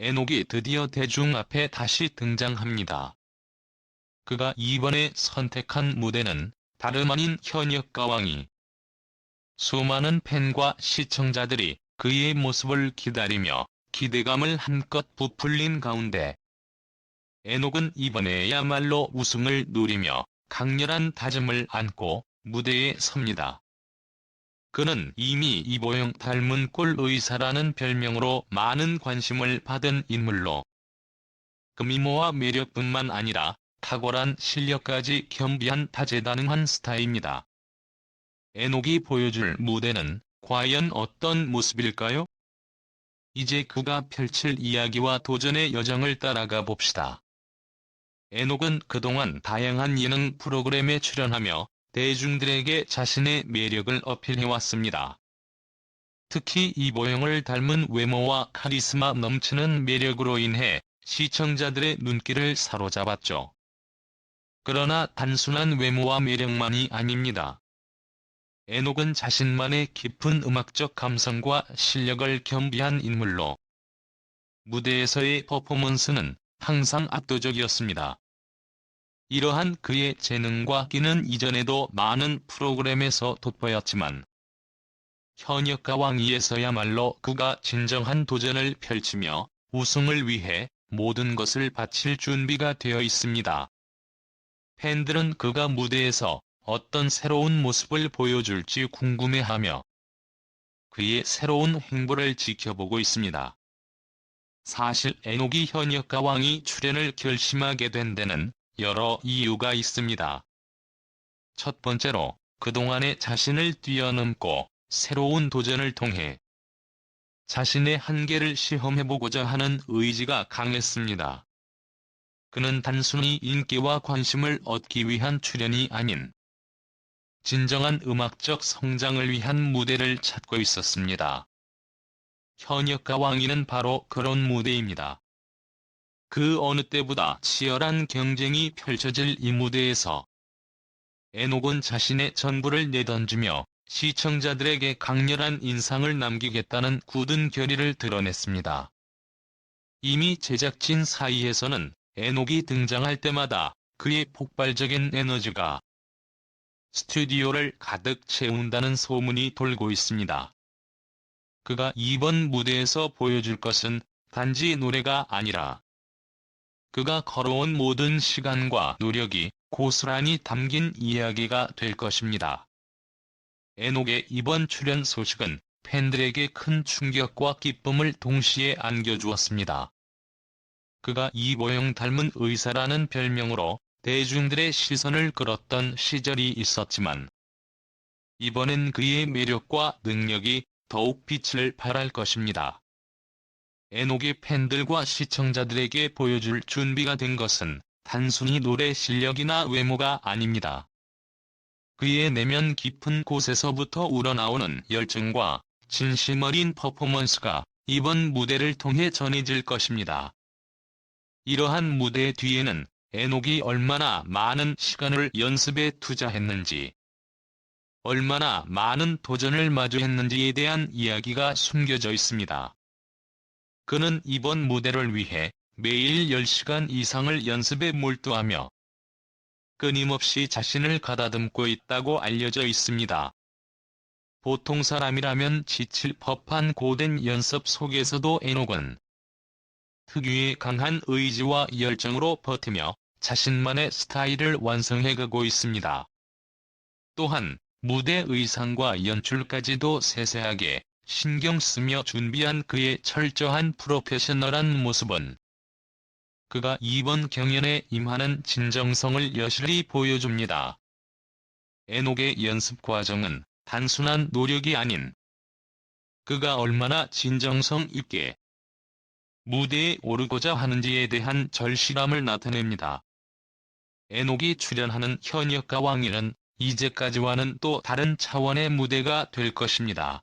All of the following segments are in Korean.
에녹이 드디어 대중 앞에 다시 등장합니다. 그가 이번에 선택한 무대는 다름 아닌 현역 가왕이 수많은 팬과 시청자들이 그의 모습을 기다리며 기대감을 한껏 부풀린 가운데 에녹은 이번에야말로 우승을 누리며 강렬한 다짐을 안고 무대에 섭니다. 그는 이미 이보영 닮은 꼴 의사라는 별명으로 많은 관심을 받은 인물로 그 미모와 매력뿐만 아니라 탁월한 실력까지 겸비한 다재다능한 스타입니다. 에녹이 보여줄 무대는 과연 어떤 모습일까요? 이제 그가 펼칠 이야기와 도전의 여정을 따라가 봅시다. 에녹은 그동안 다양한 예능 프로그램에 출연하며 대중들에게 자신의 매력을 어필해왔습니다. 특히 이보영을 닮은 외모와 카리스마 넘치는 매력으로 인해 시청자들의 눈길을 사로잡았죠. 그러나 단순한 외모와 매력만이 아닙니다. 에녹은 자신만의 깊은 음악적 감성과 실력을 겸비한 인물로 무대에서의 퍼포먼스는 항상 압도적이었습니다. 이러한 그의 재능과 끼는 이전에도 많은 프로그램에서 돋보였지만 현역 가왕이에서야말로 그가 진정한 도전을 펼치며 우승을 위해 모든 것을 바칠 준비가 되어 있습니다. 팬들은 그가 무대에서 어떤 새로운 모습을 보여줄지 궁금해하며 그의 새로운 행보를 지켜보고 있습니다. 사실 에녹이 현역 가왕이 출연을 결심하게 된 데는 여러 이유가 있습니다. 첫 번째로 그동안의 자신을 뛰어넘고 새로운 도전을 통해 자신의 한계를 시험해보고자 하는 의지가 강했습니다. 그는 단순히 인기와 관심을 얻기 위한 출연이 아닌 진정한 음악적 성장을 위한 무대를 찾고 있었습니다. 현역가 왕위는 바로 그런 무대입니다. 그 어느 때보다 치열한 경쟁이 펼쳐질 이 무대에서 에녹은 자신의 전부를 내던지며 시청자들에게 강렬한 인상을 남기겠다는 굳은 결의를 드러냈습니다. 이미 제작진 사이에서는 에녹이 등장할 때마다 그의 폭발적인 에너지가 스튜디오를 가득 채운다는 소문이 돌고 있습니다. 그가 이번 무대에서 보여줄 것은 단지 노래가 아니라 그가 걸어온 모든 시간과 노력이 고스란히 담긴 이야기가 될 것입니다. 에녹의 이번 출연 소식은 팬들에게 큰 충격과 기쁨을 동시에 안겨주었습니다. 그가 이보영 닮은 의사라는 별명으로 대중들의 시선을 끌었던 시절이 있었지만 이번엔 그의 매력과 능력이 더욱 빛을 발할 것입니다. 에녹이 팬들과 시청자들에게 보여줄 준비가 된 것은 단순히 노래 실력이나 외모가 아닙니다. 그의 내면 깊은 곳에서부터 우러나오는 열정과 진심 어린 퍼포먼스가 이번 무대를 통해 전해질 것입니다. 이러한 무대 뒤에는 에녹이 얼마나 많은 시간을 연습에 투자했는지, 얼마나 많은 도전을 마주했는지에 대한 이야기가 숨겨져 있습니다. 그는 이번 무대를 위해 매일 10시간 이상을 연습에 몰두하며 끊임없이 자신을 가다듬고 있다고 알려져 있습니다. 보통 사람이라면 지칠 법한 고된 연습 속에서도 에녹은 특유의 강한 의지와 열정으로 버티며 자신만의 스타일을 완성해가고 있습니다. 또한 무대 의상과 연출까지도 세세하게 신경 쓰며 준비한 그의 철저한 프로페셔널한 모습은 그가 이번 경연에 임하는 진정성을 여실히 보여줍니다. 에녹의 연습 과정은 단순한 노력이 아닌 그가 얼마나 진정성 있게 무대에 오르고자 하는지에 대한 절실함을 나타냅니다. 에녹이 출연하는 현역가 왕위는 이제까지와는 또 다른 차원의 무대가 될 것입니다.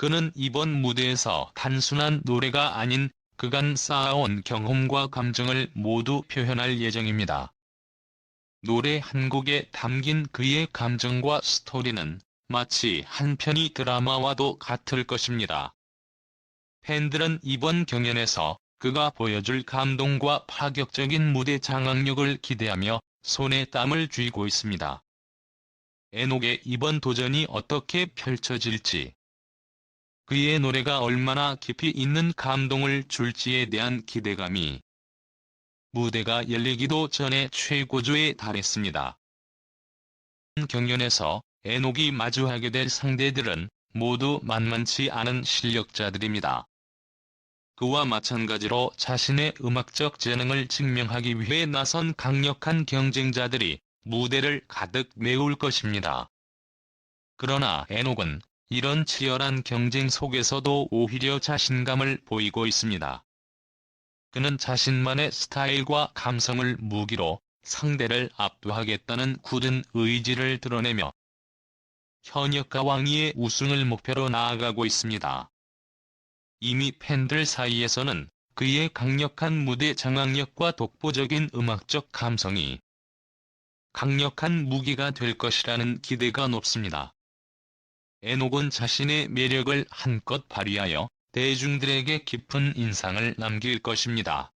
그는 이번 무대에서 단순한 노래가 아닌 그간 쌓아온 경험과 감정을 모두 표현할 예정입니다. 노래 한 곡에 담긴 그의 감정과 스토리는 마치 한 편의 드라마와도 같을 것입니다. 팬들은 이번 경연에서 그가 보여줄 감동과 파격적인 무대 장악력을 기대하며 손에 땀을 쥐고 있습니다. 에녹의 이번 도전이 어떻게 펼쳐질지, 그의 노래가 얼마나 깊이 있는 감동을 줄지에 대한 기대감이 무대가 열리기도 전에 최고조에 달했습니다. 경연에서 에녹이 마주하게 될 상대들은 모두 만만치 않은 실력자들입니다. 그와 마찬가지로 자신의 음악적 재능을 증명하기 위해 나선 강력한 경쟁자들이 무대를 가득 메울 것입니다. 그러나 에녹은 이런 치열한 경쟁 속에서도 오히려 자신감을 보이고 있습니다. 그는 자신만의 스타일과 감성을 무기로 상대를 압도하겠다는 굳은 의지를 드러내며 현역가 왕위의 우승을 목표로 나아가고 있습니다. 이미 팬들 사이에서는 그의 강력한 무대 장악력과 독보적인 음악적 감성이 강력한 무기가 될 것이라는 기대가 높습니다. 에녹은 자신의 매력을 한껏 발휘하여 대중들에게 깊은 인상을 남길 것입니다.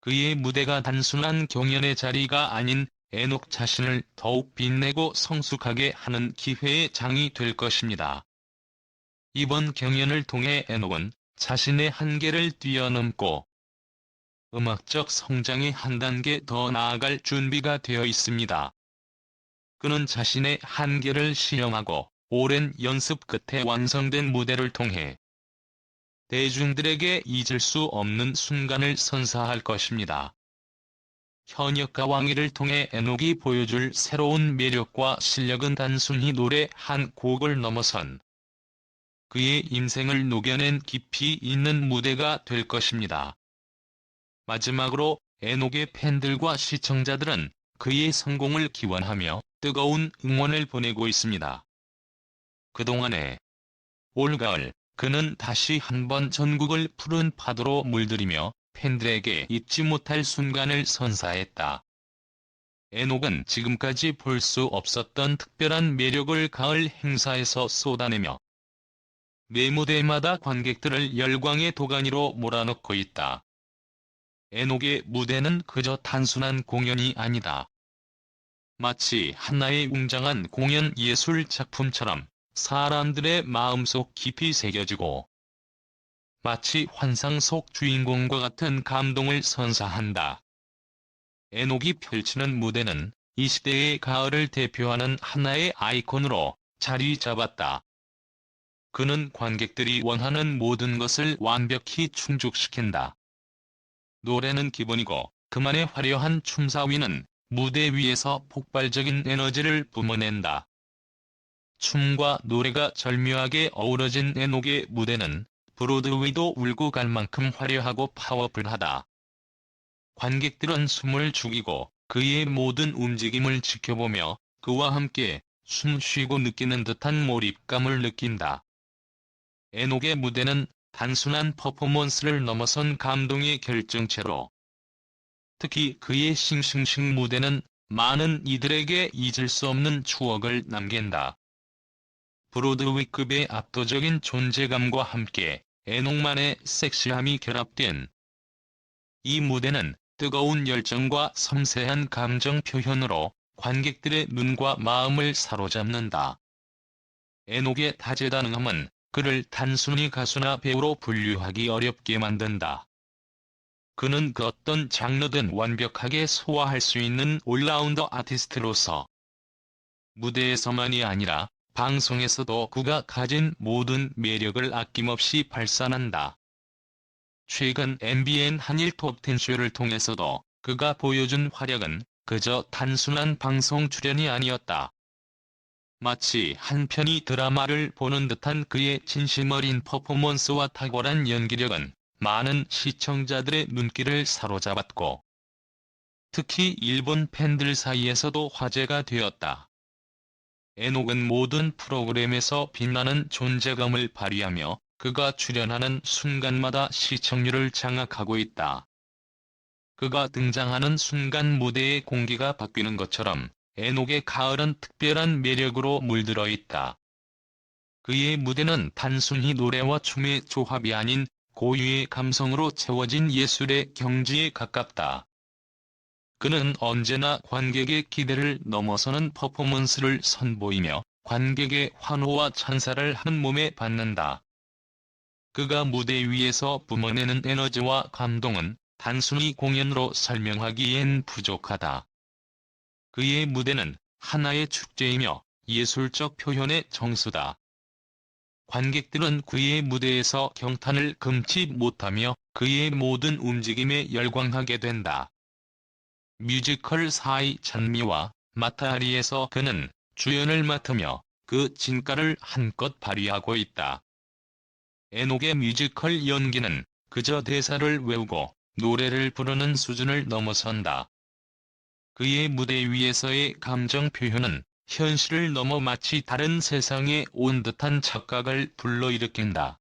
그의 무대가 단순한 경연의 자리가 아닌 에녹 자신을 더욱 빛내고 성숙하게 하는 기회의 장이 될 것입니다. 이번 경연을 통해 에녹은 자신의 한계를 뛰어넘고 음악적 성장에 한 단계 더 나아갈 준비가 되어 있습니다. 그는 자신의 한계를 실험하고 오랜 연습 끝에 완성된 무대를 통해 대중들에게 잊을 수 없는 순간을 선사할 것입니다. 현역가 왕위를 통해 에녹이 보여줄 새로운 매력과 실력은 단순히 노래 한 곡을 넘어선 그의 인생을 녹여낸 깊이 있는 무대가 될 것입니다. 마지막으로 에녹의 팬들과 시청자들은 그의 성공을 기원하며 뜨거운 응원을 보내고 있습니다. 그동안에 올가을 그는 다시 한번 전국을 푸른 파도로 물들이며 팬들에게 잊지 못할 순간을 선사했다. 에녹은 지금까지 볼 수 없었던 특별한 매력을 가을 행사에서 쏟아내며 매 무대마다 관객들을 열광의 도가니로 몰아넣고 있다. 에녹의 무대는 그저 단순한 공연이 아니다. 마치 하나의 웅장한 공연 예술 작품처럼 사람들의 마음속 깊이 새겨지고 마치 환상 속 주인공과 같은 감동을 선사한다. 에녹이 펼치는 무대는 이 시대의 가을을 대표하는 하나의 아이콘으로 자리 잡았다. 그는 관객들이 원하는 모든 것을 완벽히 충족시킨다. 노래는 기본이고 그만의 화려한 춤사위는 무대 위에서 폭발적인 에너지를 뿜어낸다. 춤과 노래가 절묘하게 어우러진 에녹의 무대는 브로드웨이도 울고 갈 만큼 화려하고 파워풀하다. 관객들은 숨을 죽이고 그의 모든 움직임을 지켜보며 그와 함께 숨 쉬고 느끼는 듯한 몰입감을 느낀다. 에녹의 무대는 단순한 퍼포먼스를 넘어선 감동의 결정체로 특히 그의 싱싱싱 무대는 많은 이들에게 잊을 수 없는 추억을 남긴다. 브로드위급의 압도적인 존재감과 함께 에녹만의 섹시함이 결합된 이 무대는 뜨거운 열정과 섬세한 감정 표현으로 관객들의 눈과 마음을 사로잡는다. 에녹의 다재다능함은 그를 단순히 가수나 배우로 분류하기 어렵게 만든다. 그는 그 어떤 장르든 완벽하게 소화할 수 있는 올라운더 아티스트로서 무대에서만이 아니라 방송에서도 그가 가진 모든 매력을 아낌없이 발산한다. 최근 MBN 한일 톱10 쇼를 통해서도 그가 보여준 활약은 그저 단순한 방송 출연이 아니었다. 마치 한 편의 드라마를 보는 듯한 그의 진심 어린 퍼포먼스와 탁월한 연기력은 많은 시청자들의 눈길을 사로잡았고 특히 일본 팬들 사이에서도 화제가 되었다. 에녹은 모든 프로그램에서 빛나는 존재감을 발휘하며 그가 출연하는 순간마다 시청률을 장악하고 있다. 그가 등장하는 순간 무대의 공기가 바뀌는 것처럼 에녹의 가을은 특별한 매력으로 물들어 있다. 그의 무대는 단순히 노래와 춤의 조합이 아닌 고유의 감성으로 채워진 예술의 경지에 가깝다. 그는 언제나 관객의 기대를 넘어서는 퍼포먼스를 선보이며 관객의 환호와 찬사를 한 몸에 받는다. 그가 무대 위에서 뿜어내는 에너지와 감동은 단순히 공연으로 설명하기엔 부족하다. 그의 무대는 하나의 축제이며 예술적 표현의 정수다. 관객들은 그의 무대에서 경탄을 금치 못하며 그의 모든 움직임에 열광하게 된다. 뮤지컬 사이 찬미와 마타리에서 그는 주연을 맡으며 그 진가를 한껏 발휘하고 있다. 에녹의 뮤지컬 연기는 그저 대사를 외우고 노래를 부르는 수준을 넘어선다. 그의 무대 위에서의 감정 표현은 현실을 넘어 마치 다른 세상에 온 듯한 착각을 불러일으킨다.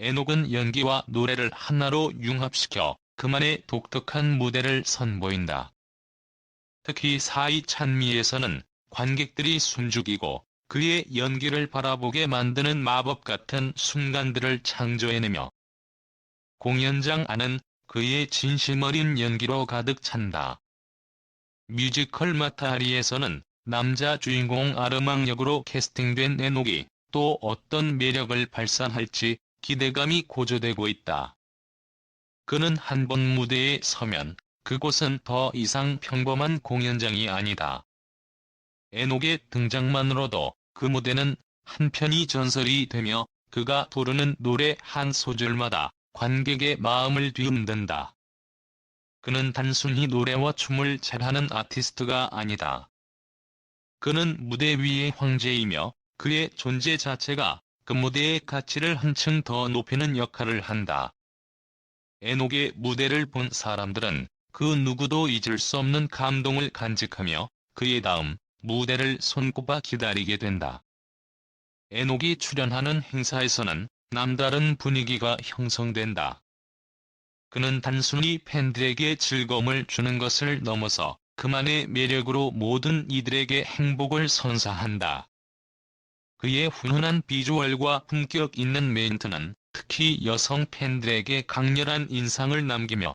에녹은 연기와 노래를 하나로 융합시켜 그만의 독특한 무대를 선보인다. 특히 사이 찬미에서는 관객들이 숨죽이고 그의 연기를 바라보게 만드는 마법 같은 순간들을 창조해내며 공연장 안은 그의 진심 어린 연기로 가득 찬다. 뮤지컬 마타리에서는 남자 주인공 아르망 역으로 캐스팅된 에녹이 또 어떤 매력을 발산할지 기대감이 고조되고 있다. 그는 한 번 무대에 서면 그곳은 더 이상 평범한 공연장이 아니다. 에녹의 등장만으로도 그 무대는 한편이 전설이 되며 그가 부르는 노래 한 소절마다 관객의 마음을 뒤흔든다. 그는 단순히 노래와 춤을 잘하는 아티스트가 아니다. 그는 무대 위의 황제이며 그의 존재 자체가 그 무대의 가치를 한층 더 높이는 역할을 한다. 에녹의 무대를 본 사람들은 그 누구도 잊을 수 없는 감동을 간직하며 그의 다음 무대를 손꼽아 기다리게 된다. 에녹이 출연하는 행사에서는 남다른 분위기가 형성된다. 그는 단순히 팬들에게 즐거움을 주는 것을 넘어서 그만의 매력으로 모든 이들에게 행복을 선사한다. 그의 훈훈한 비주얼과 품격 있는 멘트는 특히 여성 팬들에게 강렬한 인상을 남기며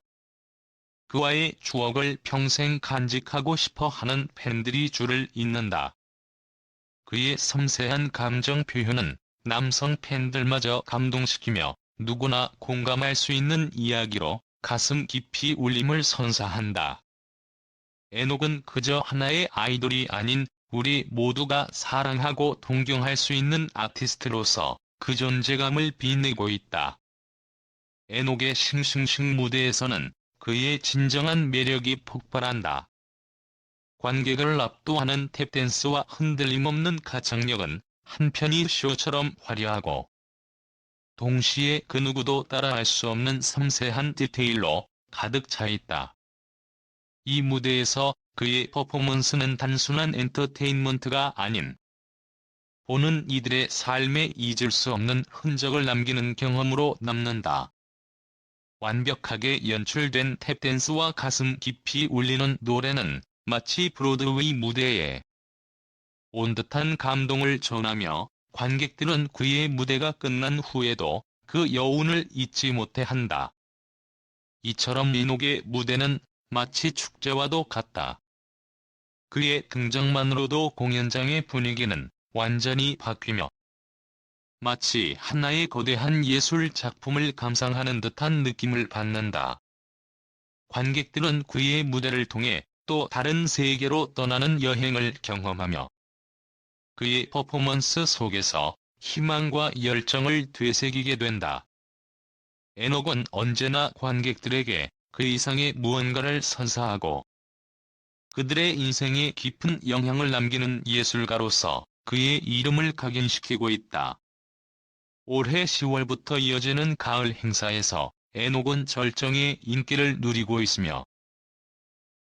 그와의 추억을 평생 간직하고 싶어 하는 팬들이 줄을 잇는다. 그의 섬세한 감정 표현은 남성 팬들마저 감동시키며 누구나 공감할 수 있는 이야기로 가슴 깊이 울림을 선사한다. 에녹은 그저 하나의 아이돌이 아닌 우리 모두가 사랑하고 동경할 수 있는 아티스트로서 그 존재감을 빛내고 있다. 에녹의 싱싱싱 무대에서는 그의 진정한 매력이 폭발한다. 관객을 압도하는 탭댄스와 흔들림 없는 가창력은 한편이 쇼처럼 화려하고 동시에 그 누구도 따라할 수 없는 섬세한 디테일로 가득 차 있다. 이 무대에서 그의 퍼포먼스는 단순한 엔터테인먼트가 아닌 보는 이들의 삶에 잊을 수 없는 흔적을 남기는 경험으로 남는다. 완벽하게 연출된 탭댄스와 가슴 깊이 울리는 노래는 마치 브로드웨이 무대에 온 듯한 감동을 전하며 관객들은 그의 무대가 끝난 후에도 그 여운을 잊지 못해 한다. 이처럼 민옥의 무대는 마치 축제와도 같다. 그의 등장만으로도 공연장의 분위기는 완전히 바뀌며 마치 하나의 거대한 예술 작품을 감상하는 듯한 느낌을 받는다. 관객들은 그의 무대를 통해 또 다른 세계로 떠나는 여행을 경험하며 그의 퍼포먼스 속에서 희망과 열정을 되새기게 된다. 에녹은 언제나 관객들에게 그 이상의 무언가를 선사하고 그들의 인생에 깊은 영향을 남기는 예술가로서 그의 이름을 각인시키고 있다. 올해 10월부터 이어지는 가을 행사에서 에녹은 절정의 인기를 누리고 있으며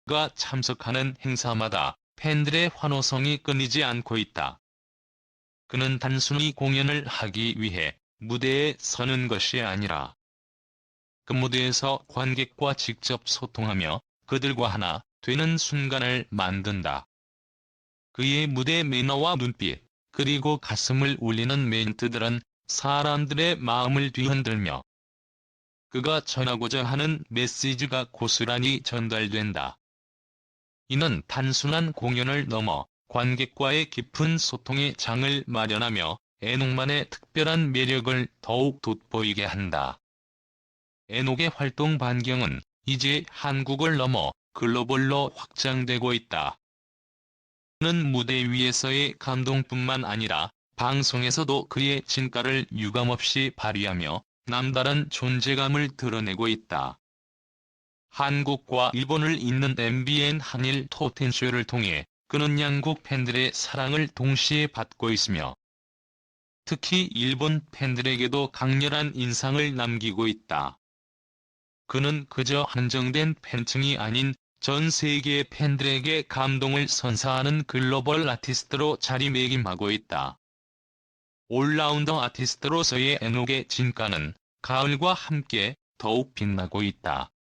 그가 참석하는 행사마다 팬들의 환호성이 끊이지 않고 있다. 그는 단순히 공연을 하기 위해 무대에 서는 것이 아니라 그 무대에서 관객과 직접 소통하며 그들과 하나 되는 순간을 만든다. 그의 무대 매너와 눈빛, 그리고 가슴을 울리는 멘트들은 사람들의 마음을 뒤흔들며 그가 전하고자 하는 메시지가 고스란히 전달된다. 이는 단순한 공연을 넘어 관객과의 깊은 소통의 장을 마련하며 에녹만의 특별한 매력을 더욱 돋보이게 한다. 에녹의 활동 반경은 이제 한국을 넘어 글로벌로 확장되고 있다. 그는 무대 위에서의 감동뿐만 아니라 방송에서도 그의 진가를 유감없이 발휘하며 남다른 존재감을 드러내고 있다. 한국과 일본을 잇는 MBN 한일 토텐쇼를 통해 그는 양국 팬들의 사랑을 동시에 받고 있으며 특히 일본 팬들에게도 강렬한 인상을 남기고 있다. 그는 그저 한정된 팬층이 아닌 전 세계의 팬들에게 감동을 선사하는 글로벌 아티스트로 자리매김하고 있다. 올라운더 아티스트로서의 에녹의 진가는 가을과 함께 더욱 빛나고 있다.